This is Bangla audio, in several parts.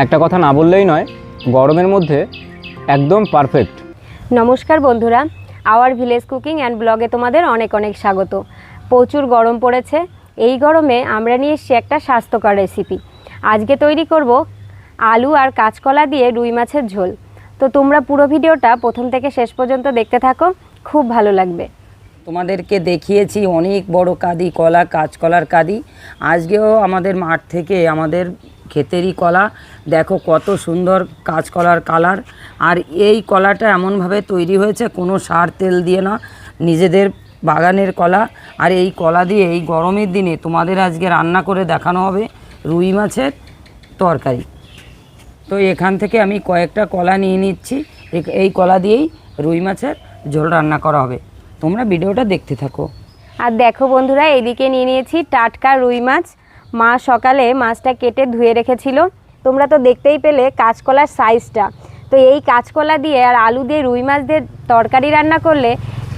একটা কথা না বললেই নয়, গরমের মধ্যে একদম পারফেক্ট নমস্কার বন্ধুরা, আওয়ার ভিলেজ কুকিং অ্যান্ড ব্লগে তোমাদের অনেক অনেক স্বাগত। প্রচুর গরম পড়েছে, এই গরমে আমরা নিয়ে এসেছি একটা স্বাস্থ্যকর রেসিপি আজকে তৈরি করব আলু আর কাঁচকলা দিয়ে রুই মাছের ঝোল। তো তোমরা পুরো ভিডিওটা প্রথম থেকে শেষ পর্যন্ত দেখতে থাকো, খুব ভালো লাগবে। তোমাদেরকে দেখিয়েছি অনেক বড় কাদি, কলা, কাঁচকলার কাদি। আজকেও আমাদের মাঠ থেকে আমাদের ক্ষেতেরই কলা। দেখো কত সুন্দর কাঁচকলার কালার। আর এই কলাটা এমনভাবে তৈরি হয়েছে, কোনো সার তেল দিয়ে না, নিজেদের বাগানের কলা। আর এই কলা দিয়ে এই গরমের দিনে তোমাদের আজকে রান্না করে দেখানো হবে রুই মাছের তরকারি। তো এখান থেকে আমি কয়েকটা কলা নিয়ে নিচ্ছি। এই কলা দিয়েই রুই মাছের ঝোল রান্না করা হবে। তোমরা ভিডিওটা দেখতে থাকো। আর দেখো বন্ধুরা এদিকে নিয়ে নিয়েছি টাটকা রুই মাছ। মা সকালে মাছটা কেটে ধুয়ে রেখেছিল। তোমরা তো দেখতেই পেলে কাঁচকলার সাইজটা তো এই কাঁচকলা দিয়ে আর আলু দিয়ে রুই মাছ দিয়ে তরকারি রান্না করলে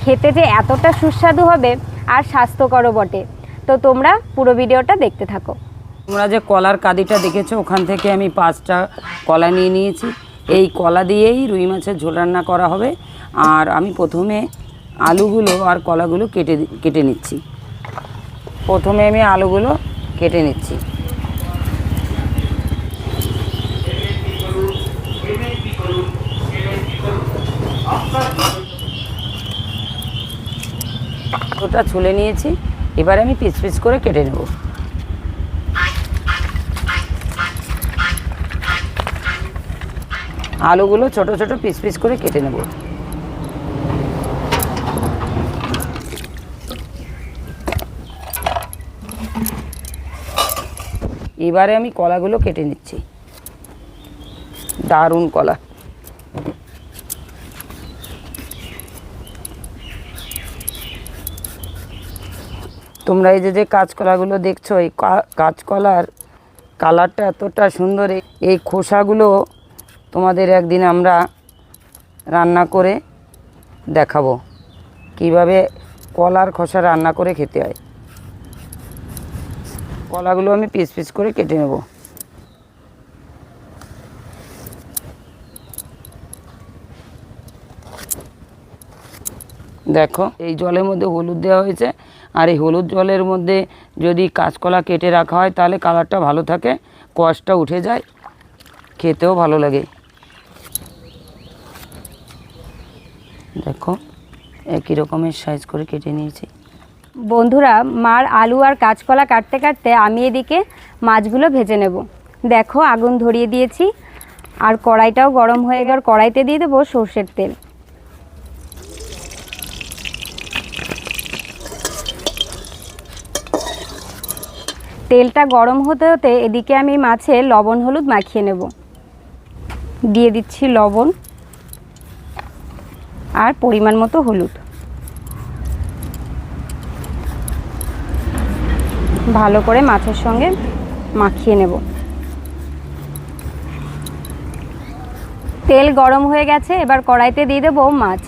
খেতে যে এতটা সুস্বাদু হবে আর স্বাস্থ্যকরও বটে। তো তোমরা পুরো ভিডিওটা দেখতে থাকো। তোমরা যে কলার কাদিটা দেখেছ ওখান থেকে আমি পাঁচটা কলা নিয়ে নিয়েছি। এই কলা দিয়েই রুই মাছের ঝোল রান্না করা হবে। আর আমি প্রথমে আলুগুলো আর কলাগুলো কেটে কেটে নিচ্ছি। প্রথমে আমি আলুগুলো কেটে নিচ্ছি। ওটা ছুলে নিয়েছি, এবার আমি পিস পিস করে কেটে নেব। আলুগুলো ছোট ছোট পিস পিস করে কেটে নেব। এবারে আমি কলাগুলো কেটে নিচ্ছি। দারুণ কলা। তোমরা এই যে যে কাঁচকলাগুলো দেখছ, এই কাঁচকলার কালারটা এতটা সুন্দর এই খোসাগুলো তোমাদের একদিন আমরা রান্না করে দেখাবো। কীভাবে কলার খোসা রান্না করে খেতে হয়। কলাগুলো আমি পিস পিস করে কেটে নেব। দেখো, এই জলের মধ্যে হলুদ দেওয়া হয়েছে। আর এই হলুদ জলের মধ্যে যদি কাঁচকলা কেটে রাখা হয়, তাহলে কালারটা ভালো থাকে কষটা উঠে যায়, খেতেও ভালো লাগে। দেখো, একই রকমের সাইজ করে কেটে নিয়েছি। বন্ধুরা, মার আলু আর কাঁচকলা কাটতে কাটতে আমি এদিকে মাছগুলো ভেজে নেব। দেখো, আগুন ধরিয়ে দিয়েছি। আর কড়াইটাও গরম হয়ে গেল। কড়াইতে দিয়ে দেবো সর্ষের তেল। তেলটা গরম হতে হতে এদিকে আমি মাছে লবণ হলুদ মাখিয়ে নেব। দিয়ে দিচ্ছি লবণ আর পরিমাণ মতো হলুদ। ভালো করে মাছের সঙ্গে মাখিয়ে নেব। তেল গরম হয়ে গেছে, এবার কড়াইতে দিয়ে দেবো মাছ।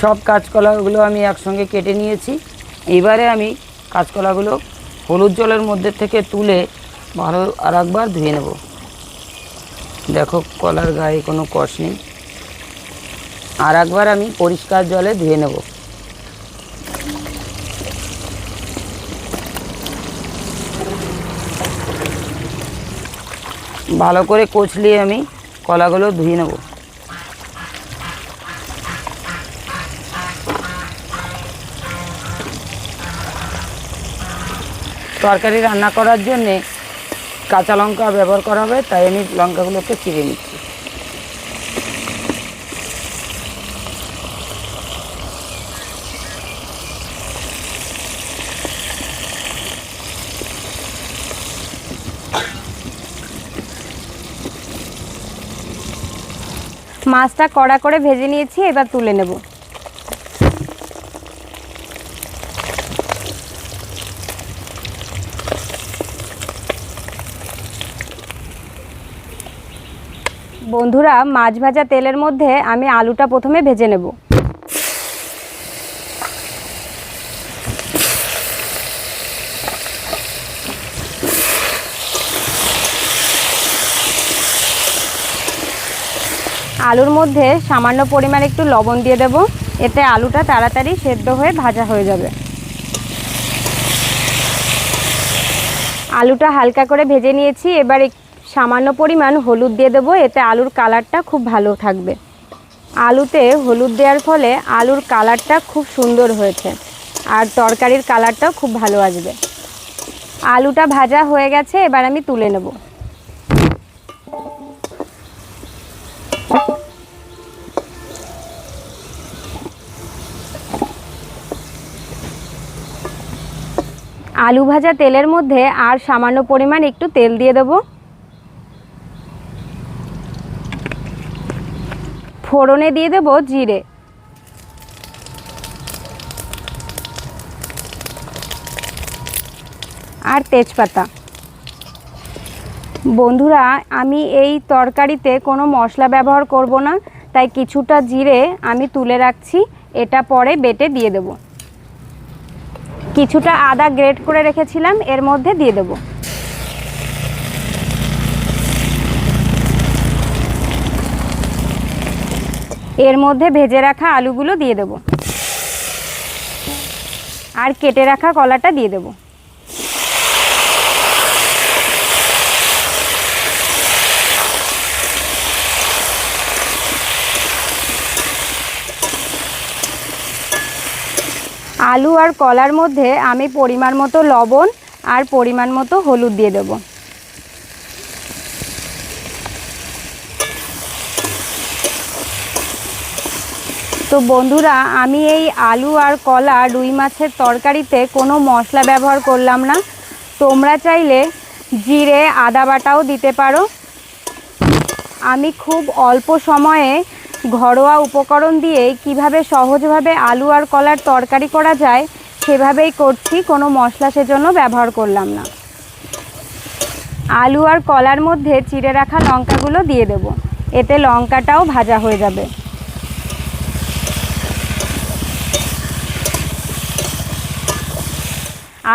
সব কাঁচকলাগুলো আমি একসঙ্গে কেটে নিয়েছি। এবারে আমি কাঁচকলাগুলো হলুদ জলের মধ্যে থেকে তুলে ভালো আর একবার ধুয়ে নেব। দেখো, কলার গায়ে কোনো কষ নেই। আর একবার আমি পরিষ্কার জলে ধুয়ে নেব। ভালো করে কচলিয়ে আমি কলাগুলো ধুয়ে নেব। তরকারি রান্না করার জন্যে কাঁচা লঙ্কা ব্যবহার করা হবে তাই আমি লঙ্কাগুলোকে চিড়ে নিচ্ছি। মাছটা কড়া করে ভেজে নিয়েছি, এবার তুলে নেব। বন্ধুরা, মাছ ভাজা তেলের মধ্যে আমি আলুটা প্রথমে ভেজে নেব। আলুর মধ্যে সামান্য পরিমাণ একটু লবণ দিয়ে দেব। এতে আলুটা তাড়াতাড়ি সেদ্ধ হয়ে ভাজা হয়ে যাবে। আলুটা হালকা করে ভেজে নিয়েছি। এবার সামান্য পরিমাণ হলুদ দিয়ে দেবো, এতে আলুর কালারটা খুব ভালো থাকবে। আলুতে হলুদ দেওয়ার ফলে আলুর কালারটা খুব সুন্দর হয়েছে, আর তরকারির কালারটাও খুব ভালো আসবে। আলুটা ভাজা হয়ে গেছে, এবার আমি তুলে নেব। আলু ভাজা তেলের মধ্যে আর সামান্য পরিমাণ একটু তেল দিয়ে দেবো। ফোড়নে দিয়ে দেবো জিরে। আর তেজপাতা। বন্ধুরা, আমি এই তরকারিতে কোনো মশলা ব্যবহার করব না, তাই কিছুটা জিরে আমি তুলে রাখছি, এটা পরে বেটে দিয়ে দেব। কিছুটা আদা গ্রেট করে রেখেছিলাম, এর মধ্যে দিয়ে দেবো। এর মধ্যে ভেজে রাখা আলুগুলো দিয়ে দেব। আর কেটে রাখা কলাটা দিয়ে দেব। আলু আর কলার মধ্যে আমি পরিমাণ মতো লবণ আর পরিমাণ মতো হলুদ দিয়ে দেবো। তো বন্ধুরা, আমি এই আলু আর কলা রুই মাছের তরকারিতে কোনো মশলা ব্যবহার করলাম না। তোমরা চাইলে জিরে, আদা বাটাও দিতে পারো। আমি খুব অল্প সময়ে ঘরোয়া উপকরণ দিয়ে কীভাবে সহজভাবে আলু আর কলার তরকারি করা যায়, সেভাবেই করছি, কোনো মশলা সেজন্য ব্যবহার করলাম না। আলু আর কলার মধ্যে চিড়ে রাখা লঙ্কাগুলো দিয়ে দেব। এতে লঙ্কাটাও ভাজা হয়ে যাবে।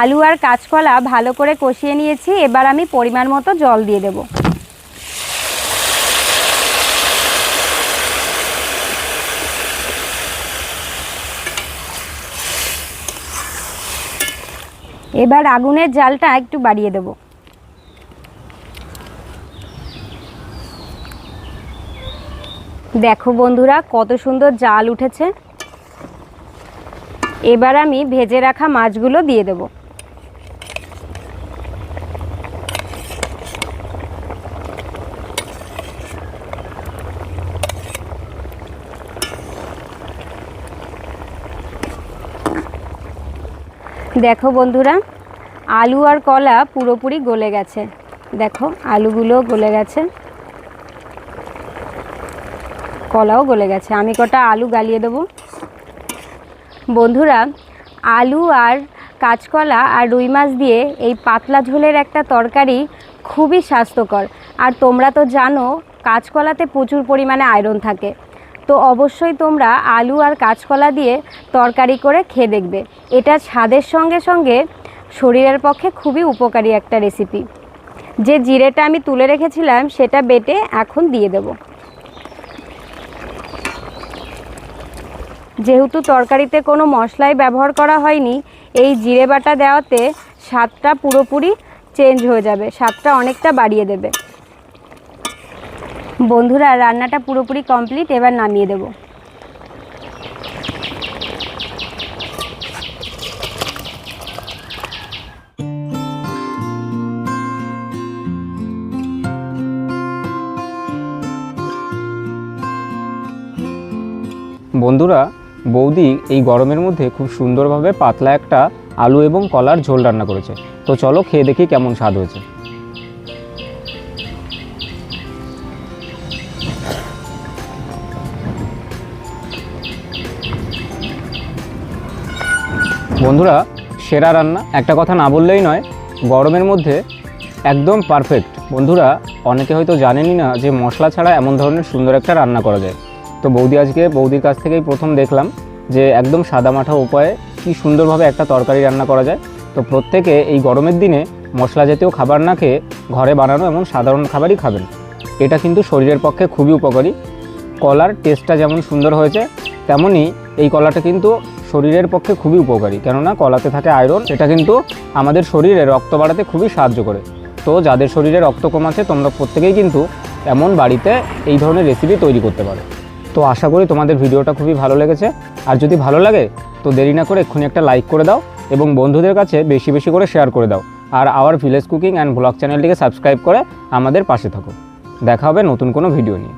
আলু আর কাঁচকলা ভালো করে কষিয়ে নিয়েছি, এবার আমি পরিমাণ মতো জল দিয়ে দেব। এবার আগুনের জালটা একটু বাড়িয়ে দেব। দেখো বন্ধুরা, কত সুন্দর জাল উঠেছে। এবার আমি ভেজে রাখা মাছগুলো দিয়ে দেব। দেখো বন্ধুরা, আলু আর কলা পুরোপুরি গলে গেছে। দেখো আলুগুলো গলে গেছে। কলাও গলে গেছে। আমি কটা আলু গালিয়ে দেবো। বন্ধুরা, আলু আর কাঁচকলা আর রুই মাছ দিয়ে এই পাতলা ঝোলের একটা তরকারি খুবই স্বাস্থ্যকর। আর তোমরা তো জানো, কাঁচকলাতে প্রচুর পরিমাণে আয়রন থাকে। তো অবশ্যই তোমরা আলু আর কাঁচকলা দিয়ে তরকারি করে খেয়ে দেখবে। এটা স্বাদের সঙ্গে সঙ্গে শরীরের পক্ষে খুবই উপকারী একটা রেসিপি যে জিরেটা আমি তুলে রেখেছিলাম, সেটা বেটে এখন দিয়ে দেবো। যেহেতু তরকারিতে কোনো মশলাই ব্যবহার করা হয়নি, এই জিরে বাটা দেওয়াতে স্বাদটা পুরোপুরি চেঞ্জ হয়ে যাবে, স্বাদটা অনেকটা বাড়িয়ে দেবে। বন্ধুরা, রান্নাটা পুরোপুরি কমপ্লিট এবার নামিয়ে দেব। বন্ধুরা, বৌদি এই গরমের মধ্যে খুব সুন্দরভাবে পাতলা একটা আলু এবং কলার ঝোল রান্না করেছে। তো চলো খেয়ে দেখি কেমন স্বাদ হয়েছে। বন্ধুরা, সেরা রান্না। একটা কথা না বললেই নয়, গরমের মধ্যে একদম পারফেক্ট বন্ধুরা, অনেকে হয়তো জানেনই না যে মশলা ছাড়া এমন ধরনের সুন্দর একটা রান্না করা যায়। তো বৌদি আজকে, বৌদির কাছ থেকেই প্রথম দেখলাম যে একদম সাদামাঠা উপায়ে কি সুন্দরভাবে একটা তরকারি রান্না করা যায়। তো প্রত্যেকে এই গরমের দিনে মশলা জাতীয় খাবার না খেয়ে ঘরে বানানো এমন সাধারণ খাবারই খাবেন। এটা কিন্তু শরীরের পক্ষে খুবই উপকারী। কলার টেস্টটা যেমন সুন্দর হয়েছে তেমনই এই কলাটা কিন্তু শরীরের পক্ষে খুবই উপকারী। কেননা কলাতে থাকে আয়রন এটা কিন্তু আমাদের শরীরে রক্ত বাড়াতে খুবই সাহায্য করে। তো যাদের শরীরে রক্ত কম আছে, তোমরা প্রত্যেকেই কিন্তু এমন বাড়িতে এই ধরনের রেসিপি তৈরি করতে পারো। তো আশা করি তোমাদের ভিডিওটা খুবই ভালো লেগেছে। আর যদি ভালো লাগে, তো দেরি না করে এক্ষুনি একটা লাইক করে দাও এবং বন্ধুদের কাছে বেশি বেশি করে শেয়ার করে দাও। আর our village cooking and blog চ্যানেলটিকে সাবস্ক্রাইব করে আমাদের পাশে থাকো। দেখা হবে নতুন কোনো ভিডিও নিয়ে।